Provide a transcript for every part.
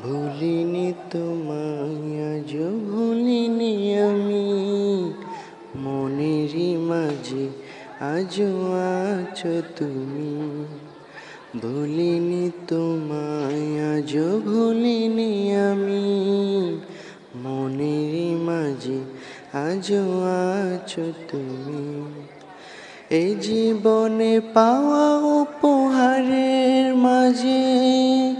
ভুলিনি তোমায়, আজ ভুলিনি আমি। মনেরই মাঝে আজও আছো তুমি। ভুলিনি তোমায়, আজ ভুলিনি আমি। মনেরই মাঝে আজও আছো তুমি। এই জীবনে পাওয়া উপহারের মাঝে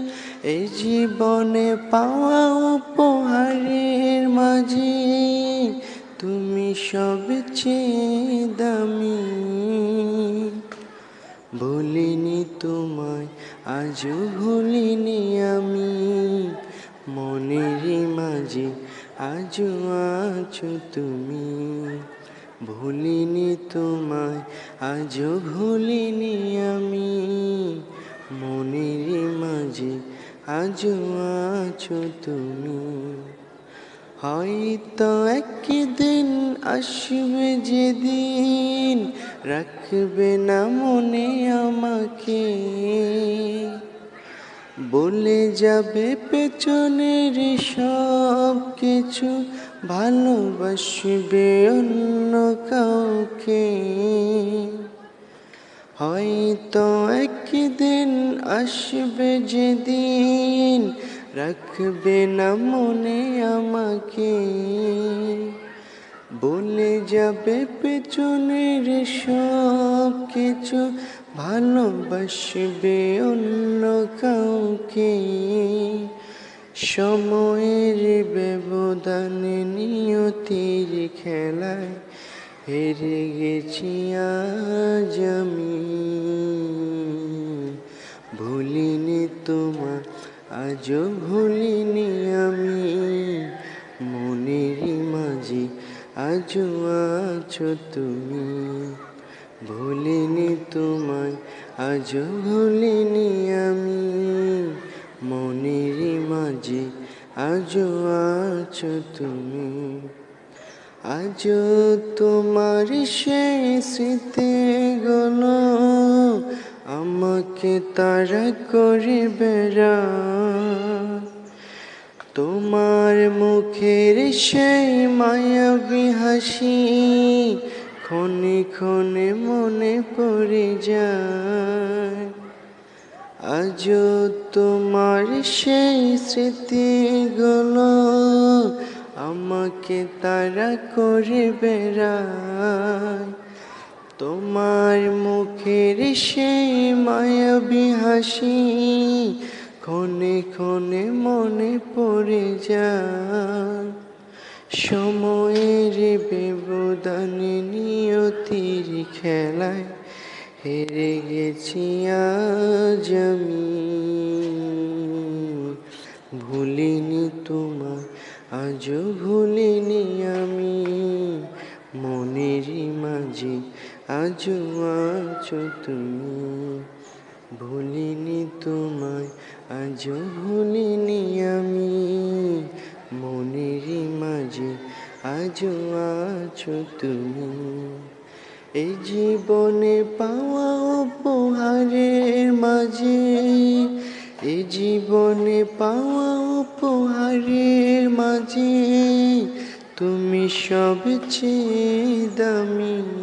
এই জীবনে পাওয়া উপহারের মাঝে তুমি সবচেয়ে দামি। ভুলিনি তোমায়, আজও ভুলিনি আমি। মনেরই মাঝে আজও আছো তুমি। ভুলিনি তোমায়, আজও ভুলিনি আজও আছো তুমি। হয়তো একদিন আসবে যেদিন, রাখবে না মনে আমাকে। বলে যাবে পেছনের সব কিছু, ভালোবাসবে অন্য কাউকে। হয়তো একদিন আসবে যেদিন রাখবে না মনে আমাকে। বলে যাবে পেছনের সব কিছু, ভালোবাসবে অন্য কাউকে। সময়ের ব্যবধানে নিয়তির খেলায় হেরে গেছি আজ আমি। ভুলিনি তোমার আজও ভুলিনি আমি। মনেরই মাঝে আজও আছো তুমি। ভুলিনি তোমায়, আজও ভুলিনি আমি। মনেরই মাঝে আজও আছো তুমি। আজও তোমার সেই স্মৃতি গুলো আমাকে তারা করে বেড়া তোমার মুখের সেই মায়াবী হাসি ক্ষণে ক্ষণে মনে পড়ে যায়। আজ তোমার সেই স্মৃতি স্মৃতিগুলো আমাকে তারা করে তোমার মুখের সেই মায়াবী হাসি ক্ষণে ক্ষণে মনে পড়ে যায়। সময়ের ব্যবধানে নিয়তির খেলায় হেরে গেছি আজ আমি। ভুলিনি তোমার আজও ভুলিনি আজও আছো তুমি। ভুলিনি তোমায়, আজও ভুলিনি আমি। মনেরই মাঝে আজও আছো তুমি। এই জীবনে পাওয়া উপহারের মাঝে, এই জীবনে পাওয়া উপহারের মাঝে, তুমি সবচেয়ে দামি।